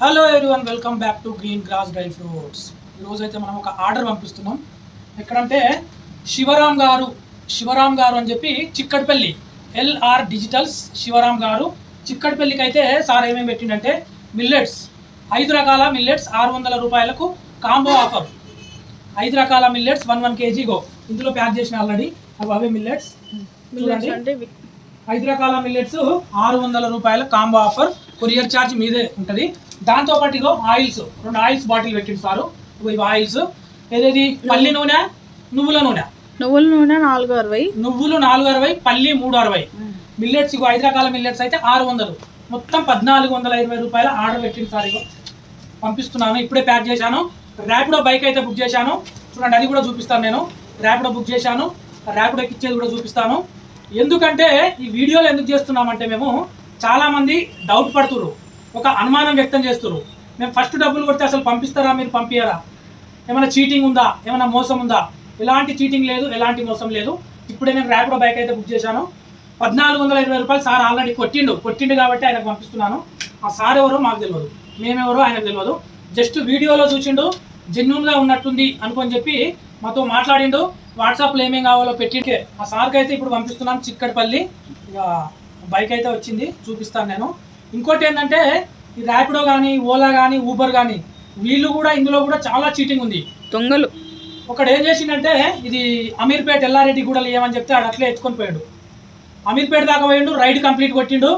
Hello one welcome back to green grass dry fruits ఈరోజు అయితే మనం ఒక ఆర్డర్ పంపిస్తున్నాం. ఎక్కడంటే శివరాం గారు శివరాం గారు అని చెప్పి చిక్కడపల్లి ఎల్ఆర్ డిజిటల్స్ శివరాం గారు. చిక్కడపల్లికి అయితే సార్ ఏమేమి పెట్టిండంటే మిల్లెట్స్ ఐదు రకాల మిల్లెట్స్ ఆరు వందల రూపాయలకు కాంబో ఆఫర్ ఐదు రకాల మిల్లెట్స్ వన్ వన్ కేజీ గో ఇందులో ప్యాక్ చేసిన ఆల్రెడీ అవి అవే మిల్లెట్స్ చూడండి. ఐదు రకాల మిల్లెట్స్ ఆరు వందల రూపాయల కాంబో ఆఫర్ కొరియర్ ఛార్జ్ మీదే ఉంటుంది. దాంతో పాటు ఇగో ఆయిల్స్ రెండు ఆయిల్స్ బాటిల్ పెట్టింది సారు. ఇవి ఆయిల్స్. ఏదేది? పల్లి నూనె నువ్వుల నూనె. నువ్వుల నూనె నాలుగు అరవై. నువ్వులు నాలుగు అరవై పల్లి మూడు అరవై. మిల్లెట్స్ ఇగో ఐదు రకాల మిల్లెట్స్ అయితే ఆరు వందలు. మొత్తం పద్నాలుగు వందల ఇరవై రూపాయల ఆర్డర్ పెట్టింది సార్ ఇగో. పంపిస్తున్నాను ఇప్పుడే ప్యాక్ చేశాను. ర్యాపిడో బైక్ అయితే బుక్ చేశాను. చూడండి అది కూడా చూపిస్తాను నేను. ర్యాపిడో బుక్ చేశాను. ర్యాపిడోకి ఇచ్చేది కూడా చూపిస్తాను. ఎందుకంటే ఈ వీడియోలు ఎందుకు చేస్తున్నామంటే మేము చాలామంది డౌట్ పడుతున్నారు ఒక అనుమానం వ్యక్తం చేస్తున్నారు. మేము ఫస్ట్ డబ్బులు కొడితే అసలు పంపిస్తారా? మీరు పంపించరా ఏమైనా చీటింగ్ ఉందా? ఏమైనా మోసం ఉందా? ఎలాంటి చీటింగ్ లేదు ఎలాంటి మోసం లేదు. ఇప్పుడే నేను ర్యాపిడో బైక్ అయితే బుక్ చేశాను. పద్నాలుగు వందల ఇరవై రూపాయలు సార్ ఆల్రెడీ కొట్టిండు. కొట్టిండు కాబట్టి ఆయనకు పంపిస్తున్నాను. ఆ సార్ ఎవరో మాకు తెలియదు మేమెవరో ఆయనకు తెలియదు జస్ట్ వీడియోలో చూసిండు జెన్యున్గా ఉన్నట్టుంది అనుకొని చెప్పి మాతో మాట్లాడిండు. వాట్సాప్లో ఏమేమి కావాలో పెట్టింటే ఆ సార్కి అయితే ఇప్పుడు పంపిస్తున్నాం చిక్కడపల్లి. ఇక బైక్ అయితే వచ్చింది. చూపిస్తాను నేను. ఇంకోటి ఏంటంటే ఈ ర్యాపిడో కానీ ఓలా కానీ ఊబర్ కానీ వీళ్ళు కూడా ఇందులో కూడా చాలా చీటింగ్ ఉంది. దొంగలు. ఒకడు ఏం చేసిండంటే ఇది అమీర్పేట ఎల్లారెడ్డి కూడా లేవని చెప్తే ఆడు అట్లే ఎత్తుకొని పోయాడు. అమీర్పేట దాకా పోయిండు రైడ్ కంప్లీట్ కొట్టిండు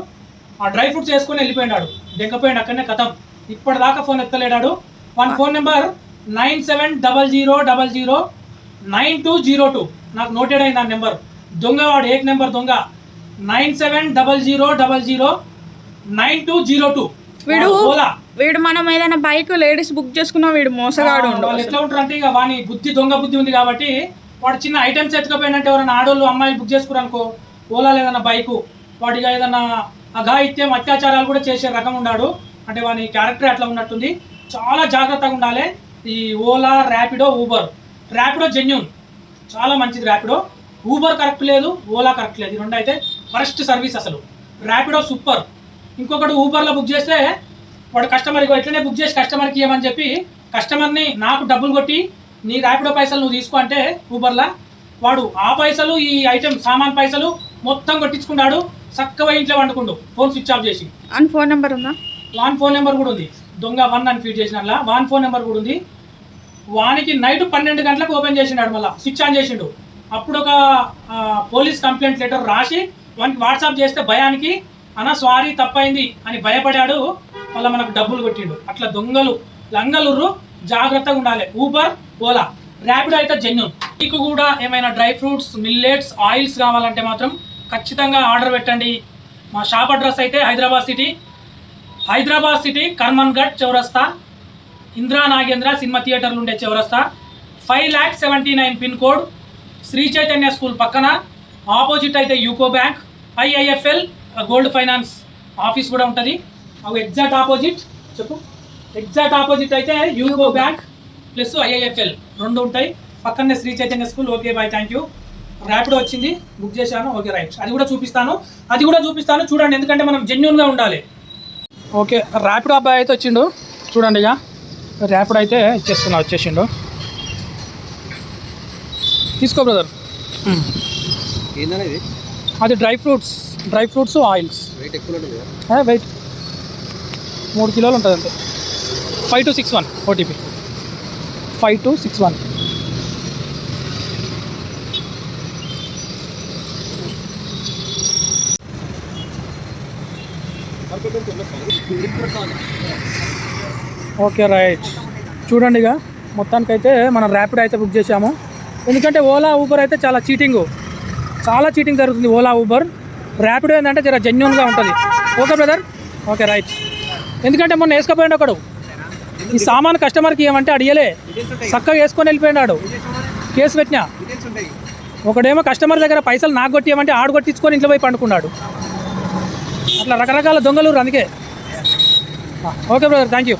ఆ డ్రై ఫ్రూట్స్ వేసుకొని వెళ్ళిపోయాడు దెంకపోయాడు అక్కడనే కథం. ఇప్పటిదాకా phone ఎత్తలేడాడు one phone number nine seven double zero double zero nine two zero two. నాకు నోటెడ్ అయింది ఆ నెంబర్. దొంగ వాడు ఏక్ నెంబర్ దొంగ. Nine seven double zero double zero nine two zero two. వీడు ఓలా వీడు మనం ఏదైనా బైక్ లేడీస్ బుక్ చేసుకున్నా వీడు మోసగాడు వాళ్ళు ఎట్లా ఉంటారు అంటే ఇక వాని బుద్ధి దొంగ బుద్ధి ఉంది కాబట్టి వాడు చిన్న ఐటమ్స్ ఎత్తుకపోయినంటే ఎవరైనా ఆడోళ్ళు అమ్మాయిలు బుక్ చేసుకున్నారు అనుకో ఓలా ఏదైనా బైకు వాడిగా ఏదన్నా అఘాయిత్యం అత్యాచారాలు కూడా చేసే రకం ఉన్నాడు అంటే వాని క్యారెక్టర్ అట్లా ఉన్నట్టుంది. చాలా జాగ్రత్తగా ఉండాలి. ఈ ఓలా ర్యాపిడో ఊబర్. ర్యాపిడో జెన్యున్ చాలా మంచిది ర్యాపిడో ఊబర్ కరెక్ట్ లేదు ఓలా కరెక్ట్ లేదు. ఈ రెండు అయితే ఫస్ట్ సర్వీస్ అసలు. ర్యాపిడో సూపర్ ఇంకొకటి ఊబర్లో బుక్ చేస్తే వాడు కస్టమర్కి ఎట్లనే బుక్ చేసి కస్టమర్కి ఇవ్వమని చెప్పి కస్టమర్ని నాకు డబ్బులు కొట్టి నీ ర్యాపిడో పైసలు నువ్వు తీసుకో అంటే ఊబర్లా. వాడు ఆ పైసలు ఈ ఐటెం సామాన్ పైసలు మొత్తం కొట్టించుకున్నాడు చక్కగా ఇంట్లో వండుకుండు ఫోన్ స్విచ్ ఆఫ్ చేసి. అని ఫోన్ నెంబర్ ఉందా? వాన్ ఫోన్ నెంబర్ కూడా ఉంది. దొంగ వన్ అని ఫీడ్ చేసిన వాన్ ఫోన్ నెంబర్ కూడా ఉంది. వానికి నైట్ పన్నెండు గంటలకు ఓపెన్ చేసిండు మళ్ళీ స్విచ్ ఆన్ చేసిండు. అప్పుడు ఒక పోలీస్ కంప్లైంట్ లెటర్ రాసి వానికి వాట్సాప్ చేస్తే భయానికి అన్న సారీ తప్పైంది అని భయపడాడు మళ్ళీ మనకు డబ్బులు కొట్టిండు. అట్లా దొంగలు లంగలుర్రు జాగ్రత్తగా ఉండాలి. ఊబర్ ఓలా ర్యాపిడ్ అయితే జెన్యున్ మీకు కూడా ఏమైనా డ్రై ఫ్రూట్స్ మిల్లెట్స్ ఆయిల్స్ కావాలంటే మాత్రం ఖచ్చితంగా ఆర్డర్ పెట్టండి. మా షాప్ అడ్రస్ అయితే హైదరాబాద్ సిటీ హైదరాబాద్ సిటీ కర్మన్ఘట్ చౌరస్తా ఇందిరా నాగేంద్ర సినిమా థియేటర్లు ఉండే చౌరస్తా. Five lakh seventy nine pin code Sri Chaitanya school పక్కన ఆపోజిట్ అయితే UCO bank IIFL gold finance office కూడా ఉంటుంది. అవి ఎగ్జాక్ట్ ఆపోజిట్ చెప్పు. ఎగ్జాక్ట్ ఆపోజిట్ అయితే యూకో బ్యాంక్ ప్లస్ ఐఐఎఫ్ఎల్ రెండు ఉంటాయి. పక్కనే Sri Chaitanya school. Okay bye thank you. Rapido వచ్చింది. బుక్ చేశాను. Okay right. అది కూడా చూపిస్తాను. అది కూడా చూపిస్తాను. చూడండి ఎందుకంటే మనం జెన్యున్గా ఉండాలి. ఓకే ర్యాపిడో అబ్బాయి అయితే వచ్చిండు. చూడండి ఇక. ర్యాపిడో అయితే ఇచ్చేస్తున్నా వచ్చేసిండు. తీసుకో బ్రదర్. అది dry fruits. Dry fruits oils. Weight మూడు కిలోలు ఉంటుంది అంతే five two six one OTP five two six one okay right చూడండి ఇక మొత్తానికైతే మనం ర్యాపిడ్ అయితే బుక్ చేసాము ఎందుకంటే ఓలా ఊబర్ అయితే చాలా చీటింగ్ చాలా చీటింగ్ జరుగుతుంది ఓలా ఊబర్ ర్యాపిడ్ ఏంటంటే జర జెన్యున్గా ఉంటుంది. ఓకే బ్రదర్ ఓకే రైట్ ఎందుకంటే మొన్న వేసుకపోయాడు ఒకడు. ఈ సామాన్ కస్టమర్కి ఏమంటే అడిగలే. చక్కగా వేసుకొని వెళ్ళిపోయినాడు. కేసు పెట్టినా. ఒకడేమో కస్టమర్ దగ్గర పైసలు నాకు కొట్టియమంటే ఆడు కొట్టించుకొని ఇంట్లో పోయి పండుకున్నాడు. అట్లా రకరకాల దొంగలు అందుకే. Okay brother thank you